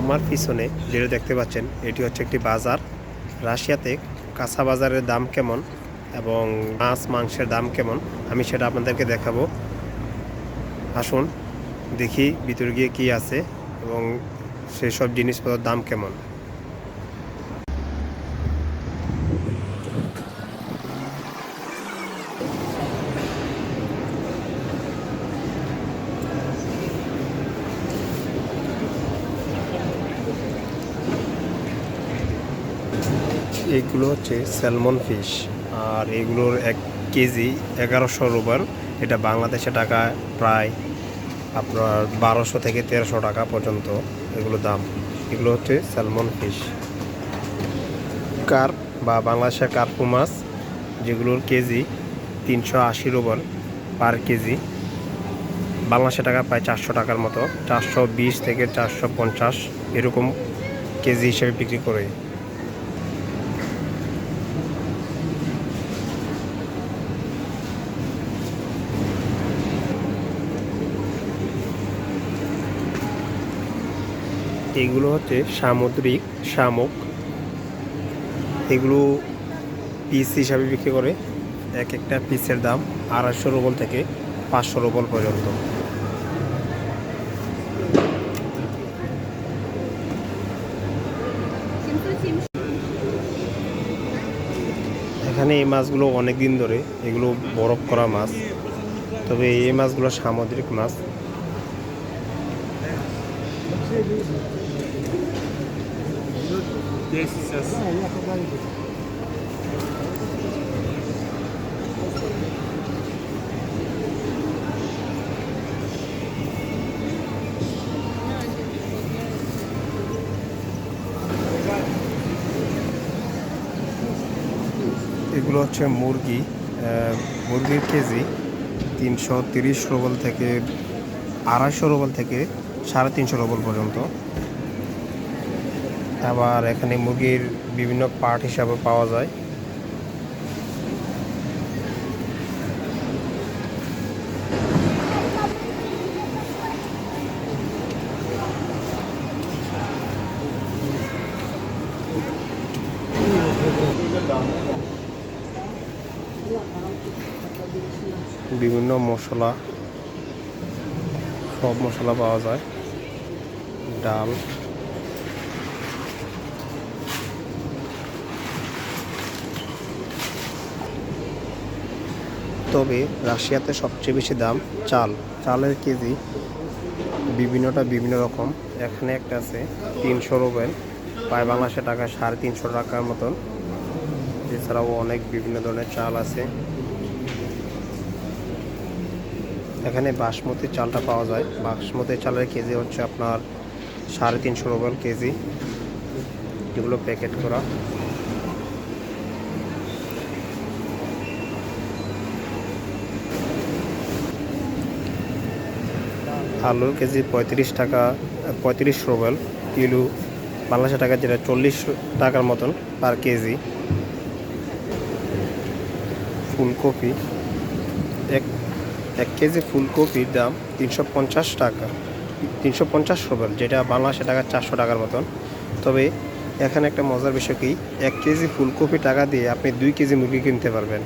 আমার পিছনে, যেটা দেখতে পাচ্ছেন, এটি হচ্ছে একটি বাজার। রাশিয়াতে কাঁচা বাজারের দাম কেমন এবং মাছ, মাংসের দাম কেমন? আমি সেটা আপনাদেরকে দেখাবো। আসুন, দেখি ভিতরে গিয়ে কী আছে এবং সেসব জিনিসপত্রের দাম কেমন। এগুলো হচ্ছে স্যালমন ফিশ আর এগুলোর এক কেজি এগারোশো রুবেল। এটা বাংলাদেশে টাকা প্রায় আপনার বারোশো থেকে তেরোশো টাকা পর্যন্ত এগুলো দাম। এগুলো হচ্ছে স্যালমন ফিশ কার্প বা বাংলাদেশের কার্পু মাছ, যেগুলোর কেজি তিনশো আশি রুবেল পার কেজি। বাংলাদেশে টাকা প্রায় চারশো টাকার মতো, চারশো বিশ থেকে চারশো পঞ্চাশ এরকম কেজি হিসেবে বিক্রি করে। এগুলো হচ্ছে সামুদ্রিক, শামুক। এগুলো পিস হিসাবে বিক্রি করে এক একটা পিসের দাম আড়াইশো রুবল থেকে পাঁচশো রুবল পর্যন্ত। এখানে এই মাছগুলো অনেক দিন ধরে এগুলো বরফ করা মাছ, তবে এই মাছগুলো সামুদ্রিক মাছ। Desses এগুলো হচ্ছে মুরগি মুরগির কেজি তিনশো তিরিশ রুবল থেকে আড়াইশো রুবল থেকে সাড়ে তিনশো রুবল পর্যন্ত। আবার এখানে মুরগির বিভিন্ন পার্ট হিসাবে পাওয়া যায়। বিভিন্ন মশলা, সব মশলা পাওয়া যায়। ডাল। তবে রাশিয়াতে সবচেয়ে বেশি দাম চাল। চালের কেজি বিভিন্নটা বিভিন্ন রকম। এখানে একটা আছে তিনশো রুবেল। প্রায় বাংলাদেশে টাকা সাড়ে তিনশো টাকার মতন। এছাড়াও অনেক বিভিন্ন ধরনের চাল আছে। এখানে বাসমতি চালটা পাওয়া যায়। বাসমতি চালের কেজি হচ্ছে আপনার সাড়ে তিনশো রুবেল কেজি। যেগুলো প্যাকেট করা। আলুর কেজি পঁয়ত্রিশ টাকা, পঁয়ত্রিশ রুবেল, কিলো বাংলাদেশের টাকা যেটা চল্লিশ টাকার মতন পার কেজি। ফুলকপি, এক এক কেজি ফুলকপির দাম তিনশো পঞ্চাশ টাকা, তিনশো পঞ্চাশ রুবেল, যেটা বাংলাদেশের টাকা চারশো টাকার মতন। তবে এখানে একটা মজার বিষয় কি, এক কেজি ফুলকপি টাকা দিয়ে আপনি দুই কেজি মুরগি কিনতে পারবেন।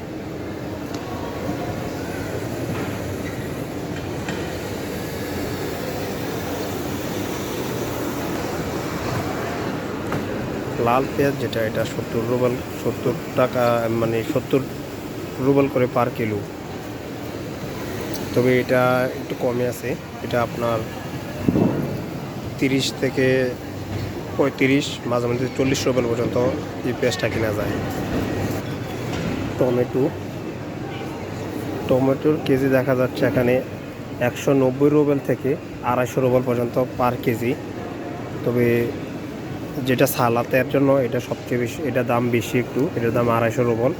লাল পেঁয়াজ, যেটা এটা সত্তর রুবেল, সত্তর টাকা মানে সত্তর রুবেল করে পার কিলো। তবে এটা একটু কমে আছে। এটা আপনার তিরিশ থেকে পঁয়ত্রিশ, মাঝে মাঝে চল্লিশ রুবেল পর্যন্ত এই পেঁয়াজটা কেনা যায়। টমেটো। টমেটোর কেজি দেখা যাচ্ছে এখানে একশো নব্বই রুবেল থেকে আড়াইশো রুবেল পর্যন্ত পার কেজি। তবে যেটা সালাতের জন্য এটা সবচেয়ে বেশি এটা দাম বেশি একটু। এটার দাম আড়াইশো রুবল।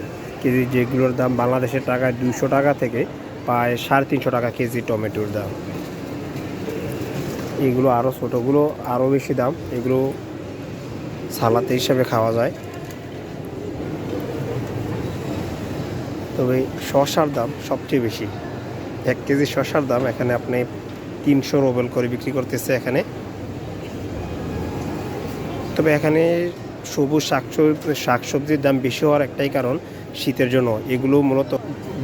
কেজি যেগুলোর দাম বাংলাদেশের টাকায় দুশো টাকা থেকে প্রায় সাড়ে তিনশো টাকা কেজি টমেটোর দাম। এগুলো আরও ছোটোগুলো আরও বেশি দাম। এগুলো সালাতে হিসাবে খাওয়া যায়। তবে শশার দাম সবচেয়ে বেশি। এক কেজি শশার দাম এখানে আপনি তিনশো রুবেল করে বিক্রি করতেছে এখানে। তবে এখানে সবুজ শাক শাকসবজির দাম বেশি হওয়ার একটাই কারণ শীতের জন্য। এগুলো মূলত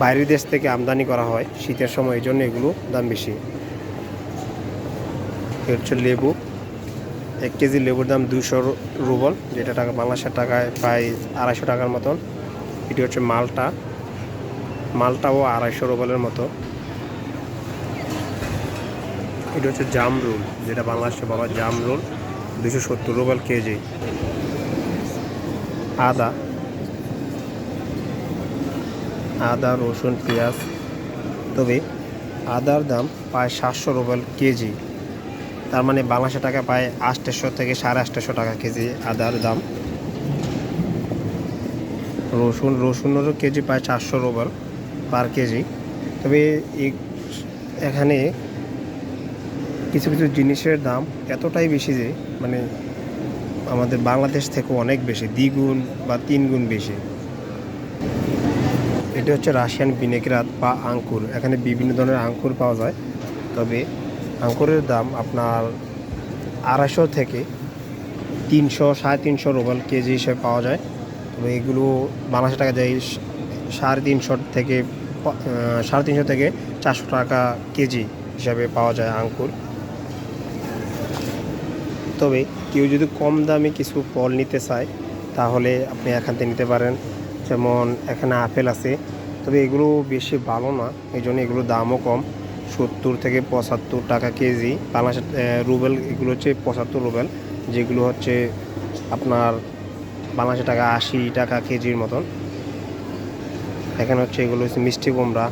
বাইরের দেশ থেকে আমদানি করা হয় শীতের সময় এই জন্য এগুলো দাম বেশি। হচ্ছে লেবু। এক কেজি লেবুর দাম দুশো রুবল, যেটা টাকা বাংলাদেশের টাকায় প্রায় আড়াইশো টাকার মতন। এটি হচ্ছে মালটা। মালটাও আড়াইশো রুবলের মতো। এটা হচ্ছে জাম রোল যেটা বাংলাদেশে বলা হয় জাম রোল দুশো সত্তর রুবেল কেজি। আদা। আদা, রসুন, পেঁয়াজ। তবে আদার দাম প্রায় সাতশো রুবেল কেজি। তার মানে বাংলাদেশের টাকা প্রায় আটশো থেকে সাড়ে আটশো টাকা কেজি আদার দাম। রসুন, রসুনেরও কেজি প্রায় চারশো রুবেল পার কেজি। তবে এখানে কিছু কিছু জিনিসের দাম এতটাই বেশি যে মানে আমাদের বাংলাদেশ থেকে অনেক বেশি, দ্বিগুণ বা তিন গুণ বেশি। এটা হচ্ছে রাশিয়ান ভিনেগ্রাত বা আঙ্কুর। এখানে বিভিন্ন ধরনের আঙ্কুর পাওয়া যায়। তবে আঙ্কুরের দাম আপনার আড়াইশো থেকে তিনশো, সাড়ে তিনশো রুবেল কেজি হিসেবে পাওয়া যায়। তবে এগুলো বাংলাদেশ টাকা যায় সাড়ে তিনশো থেকে সাড়ে তিনশো থেকে চারশো টাকা কেজি হিসাবে পাওয়া যায় আঙ্কুর। তবে কেউ যদি কম দামে কিছু ফল নিতে চায়, তাহলে আপনি এখান থেকে নিতে পারেন। যেমন এখানে আপেল আছে, তবে এগুলো বেশি ভালো না এই জন্য এগুলোর দামও কম। সত্তর থেকে পঁচাত্তর টাকা কেজি বাংলাদেশের রুবেল, এগুলো হচ্ছে পঁচাত্তর রুবেল, যেগুলো হচ্ছে আপনার বাংলাদেশের টাকা আশি টাকা কেজির মতন। এখানে হচ্ছে এগুলো হচ্ছে মিষ্টি কুমড়া,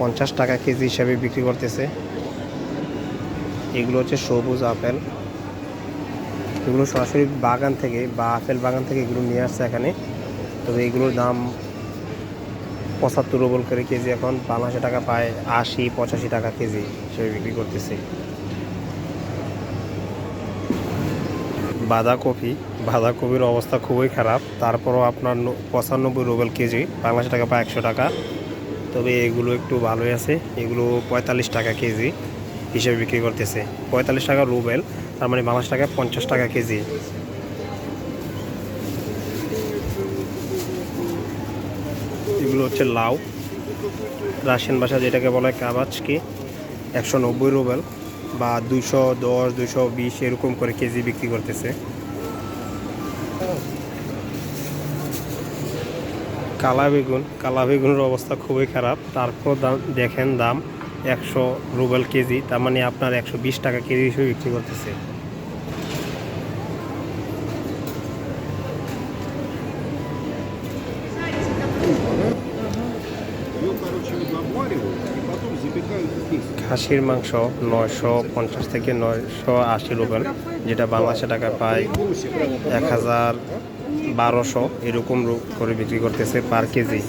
পঞ্চাশ টাকা কেজি হিসাবে বিক্রি করতেছে। এগুলো হচ্ছে সবুজ আপেল। এগুলো সরাসরি বাগান থেকে বা আপেল বাগান থেকে এগুলো নিয়ে আসছে এখানে। তবে এগুলোর দাম পঁচাত্তর রোবল করে কেজি এখন। বাংলাদেশে টাকা পায় আশি, পঁচাশি টাকা কেজি হিসেবে বিক্রি করতেছে। বাঁধাকপি, বাঁধাকপির অবস্থা খুবই খারাপ। তারপরও আপনার পঁচানব্বই রুবেল কেজি। বাংলাদেশ টাকা পায় একশো টাকা। তবে এগুলো একটু ভালোই আছে। এগুলো পঁয়তাল্লিশ টাকা কেজি হিসেবে বিক্রি করতেছে। পঁয়তাল্লিশ টাকা রুবেল। তার মানে বাংলাদেশ টাকায় পঞ্চাশ টাকা কেজি। এগুলো হচ্ছে লাউ। রাশিয়ান ভাষা যেটাকে বলা হয় কাবাচকি, একশো নব্বই রুবেল বা দুশো দশ দুশো বিশ এরকম করে কেজি বিক্রি করতেছে। কালা বেগুন কালা বেগুনের অবস্থা খুবই খারাপ। তারপর দেখেন দাম। একশো রুবেল কেজি, তার মানে আপনার একশো বিশ টাকা কেজি হিসেবে বিক্রি করতেছে। খাসির মাংস নয়শো পঞ্চাশ থেকে নয়শো আশি রুবেল, যেটা বাংলাদেশে টাকা পায় এক হাজার বারোশো এরকম করে বিক্রি করতেছে পার কেজি।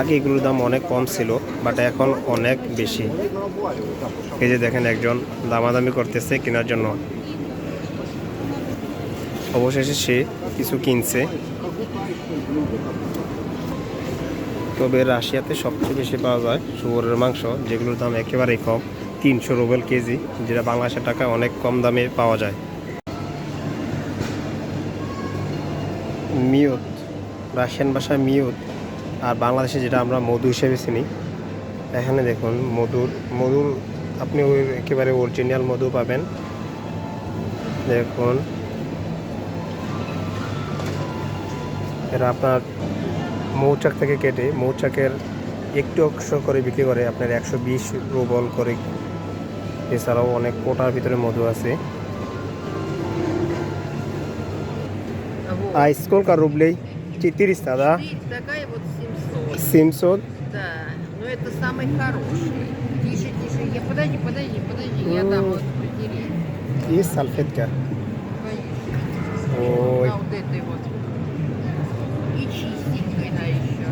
আগে এগুলোর দাম অনেক কম ছিল বাট এখন অনেক বেশি। এই যে দেখেন একজন দামাদামি করতেছে, কেনার জন্য। অবশেষে সে কিছু কিনছে। তবে রাশিয়াতে সবচেয়ে বেশি পাওয়া যায় শুয়োরের মাংস, যেগুলোর দাম একেবারেই কম, তিনশো রুবেল কেজি, যেটা বাংলাদেশের টাকায় অনেক কম দামে পাওয়া যায়। মিয়ত, রাশিয়ান ভাষায় মিয়ত আর বাংলাদেশে যেটা আমরা মধু হিসেবে চিনি এখানে দেখুন মধুর মধুর আপনি ওই একেবারে অরিজিনাল মধু পাবেন দেখুন এটা আপনার মৌচাক থেকে কেটে মৌচাকের একটু অংশ করে বিক্রি করে আপনার একশো বিশ রুবল করে এছাড়াও অনেক কোটার ভিতরে মধু আছে Вот. А и сколько рублей? 400, да? Три, такая вот 700. 700? Да, но это самый хороший. Тише, тише. Я, подожди, подожди, подожди. Я дам вот протереть. И салфетка. Конечно. Ой. На вот этой вот. И чистенькой, да, еще.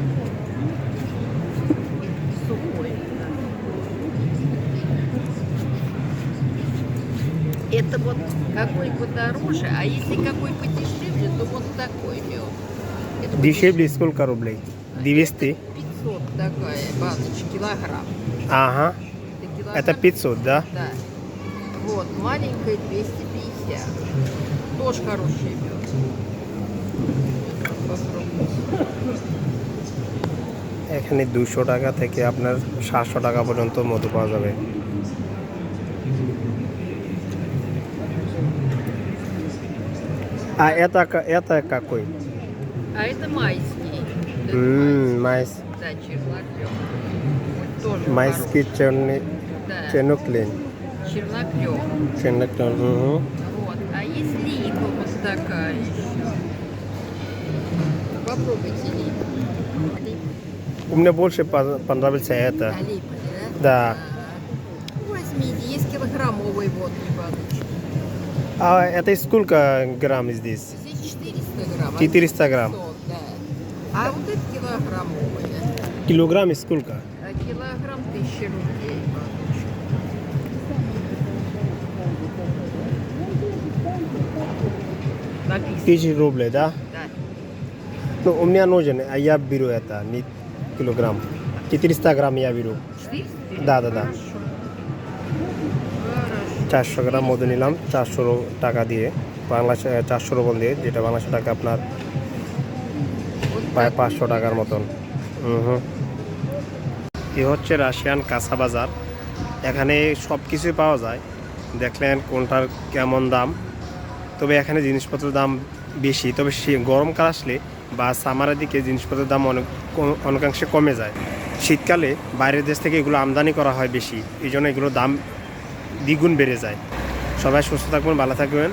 И сухой. да. Это вот какой подороже, а если какой подешевле, то вот такой. Это Дешевле сколько рублей? 200? 500 такая баночка, килограмм. Ага. Это, килограмм, Это 500, да? Да. Вот, маленькая 250. тоже хороший мед. Попробуйте. এখানে দুশো টাকা থেকে আপনার সাতশো টাকা পর্যন্ত মধু পাওয়া যাবে А это, ка- это какой? А это майский. майс. Майс ки черноклин. Черноклен. Черноклен, угу. Вот. А если лейка вот такая еще? Попробуйте лейку. У меня больше понравится это. А да? Да. А, возьмите, есть килограммовый вот баночки. А это сколько грамм здесь? Здесь 400 грамм. 400 грамм. 500, да. А вот это килограммовые. Килограмм сколько? А килограмм 1000 рублей баночка. Написано. Тысяча рублей, да? Да. Ну, у меня нужен, а я беру это, не килограмм. 400 грамм я беру। 400? Да, да, да। Хорошо. Хорошо. চারশো গ্রাম মধু নিলাম চারশো টাকা দিয়ে বাংলাদেশে চারশো রুবল দিয়ে যেটা বাংলাদেশে টাকা আপনার Вот প্রায় পাঁচশো টাকার মতন। হুম এ হচ্ছে রাশিয়ান কাঁচা বাজার। এখানে সব কিছুই পাওয়া যায়। দেখলেন কোনটার কেমন দাম। তবে এখানে জিনিসপত্রের দাম বেশি। তবে সে গরমকাল আসলে বা সামারের দিকে জিনিসপত্রের দাম অনেক অনেকাংশে কমে যায়। শীতকালে বাইরের দেশ থেকে এগুলো আমদানি করা হয় বেশি। এই জন্য এগুলোর দাম দ্বিগুণ বেড়ে যায়। সবাই সুস্থ থাকবেন, ভালো থাকবেন।